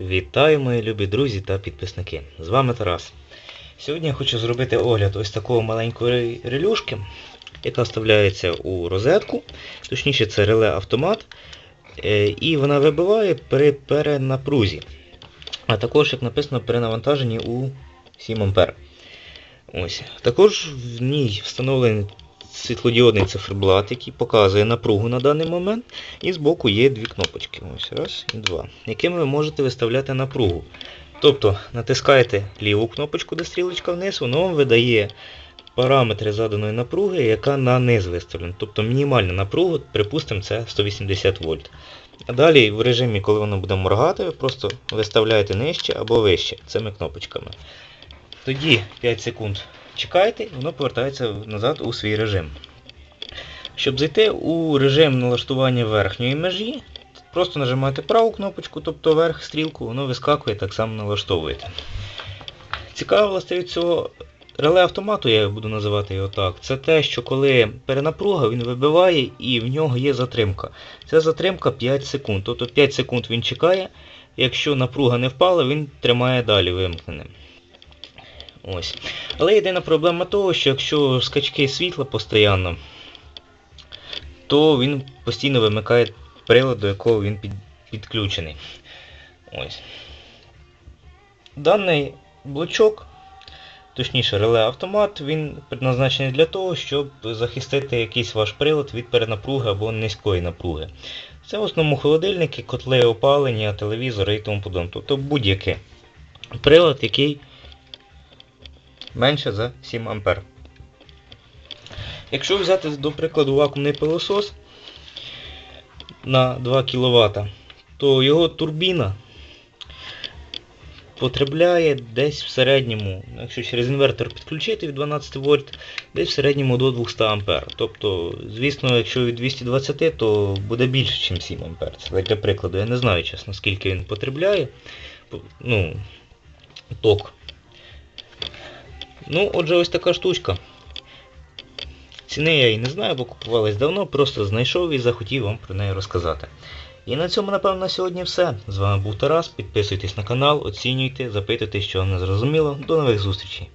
Вітаю, мої любі друзі та підписники. З вами Тарас. Сьогодні я хочу зробити огляд ось такого маленької релюшки, яка вставляється у розетку, точніше це реле автомат, е, і вона вибиває при перенапрузі. А також, як написано, при навантаженні у 7 А. Ось. Також в ній встановлений світлодіодний циферблат, який показує напругу на даний момент. І збоку є дві кнопочки. Ось раз і два. Якими ви можете виставляти напругу. Тобто натискаєте ліву кнопочку, де стрілочка вниз, воно вам видає параметри заданої напруги, яка на низ виставлена. Тобто мінімальна напруга, припустимо, це 180 вольт. А далі в режимі, коли воно буде моргати, ви просто виставляєте нижче або вище цими кнопочками. Тоді 5 секунд чекайте, і воно повертається назад у свій режим. Щоб зайти у режим налаштування верхньої межі, просто нажимаєте праву кнопочку, тобто верх стрілку, воно вискакує, так само налаштовуєте. Цікава властивість цього реле автомату, я буду називати його так, це те, що коли перенапруга, він вибиває і в нього є затримка. Ця затримка 5 секунд. Тобто 5 секунд він чекає, якщо напруга не впала, він тримає далі вимкненим. Ось. Але єдина проблема того, що якщо скачки світла постійно, то він постійно вимикає прилад, до якого він під, підключений. Ось. Даний блочок, точніше реле автомат, він предназначений для того, щоб захистити якийсь ваш прилад від перенапруги або низької напруги. Це в основному холодильники, котли опалення, телевізори і тому подобне. Тобто будь-який прилад, який менше за 7 А. Якщо взяти, до прикладу, вакуумний пилосос на 2 кВт, то його турбіна потребляє десь в середньому, якщо через інвертор підключити від 12 вольт, десь в середньому до 200 А. Тобто, звісно, якщо від 220, то буде більше, ніж 7 А. Це для прикладу, я не знаю, чесно, скільки він потребляє. Ну, ток. Ну, отже, ось така штучка. Ціни я її не знаю, бо купувалась давно, просто знайшов і захотів вам про неї розказати. І на цьому, напевно, на сьогодні все. З вами був Тарас. Підписуйтесь на канал, оцінюйте, запитуйте, що вам не зрозуміло. До нових зустрічей!